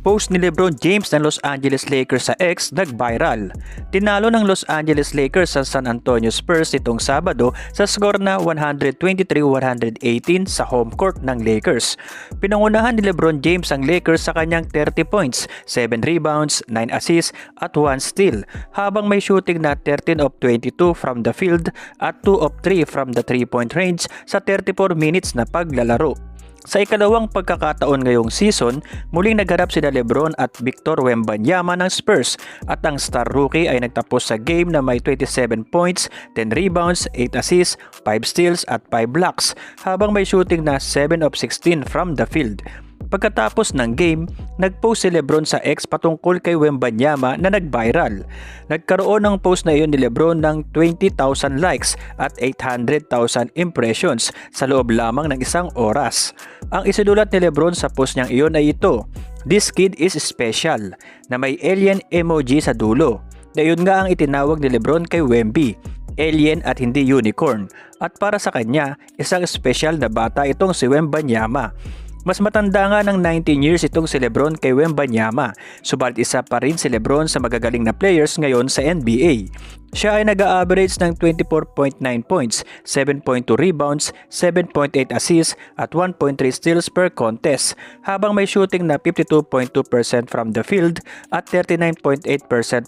Post ni Lebron James ng Los Angeles Lakers sa X nag-viral. Tinalo ng Los Angeles Lakers sa San Antonio Spurs itong Sabado sa score na 123-118 sa home court ng Lakers. Pinangunahan ni Lebron James ang Lakers sa kanyang 30 points, 7 rebounds, 9 assists at 1 steal habang may shooting na 13 of 22 from the field at 2 of 3 from the 3-point range sa 34 minutes na paglalaro. Sa ikalawang pagkakataon ngayong season, muling nagharap sina Lebron at Victor Wembanyama ng Spurs at ang star rookie ay nagtapos sa game na may 27 points, 10 rebounds, 8 assists, 5 steals at 5 blocks habang may shooting na 7 of 16 from the field. Pagkatapos ng game, nag-post si Lebron sa X patungkol kay Wembanyama na nag-viral. Nagkaroon ng post na iyon ni Lebron ng 20,000 likes at 800,000 impressions sa loob lamang ng isang oras. Ang isinulat ni Lebron sa post niyang iyon ay ito, This kid is special, na may alien emoji sa dulo. Dayon nga ang itinawag ni Lebron kay Wemby, alien at hindi unicorn. At para sa kanya, isang special na bata itong si Wembanyama. Mas matanda nga ng 19 years itong si Lebron kay Wembanyama, subalit isa pa rin si Lebron sa magagaling na players ngayon sa NBA. Siya ay nag-average ng 24.9 points, 7.2 rebounds, 7.8 assists at 1.3 steals per contest, habang may shooting na 52.2% from the field at 39.8%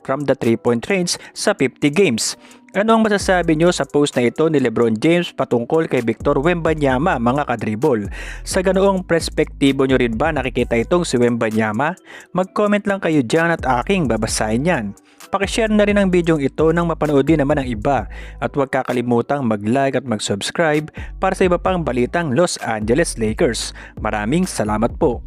from the 3-point range sa 50 games. Ano ang masasabi nyo sa post na ito ni Lebron James patungkol kay Victor Wembanyama mga kadribol? Sa ganoong perspektibo nyo rin ba nakikita itong si Wembanyama? Mag-comment lang kayo dyan at aking babasahin yan. Pakishare na rin ang video ito nang mapanood din naman ang iba at huwag kakalimutang mag-like at mag-subscribe para sa iba pang balitang Los Angeles Lakers. Maraming salamat po.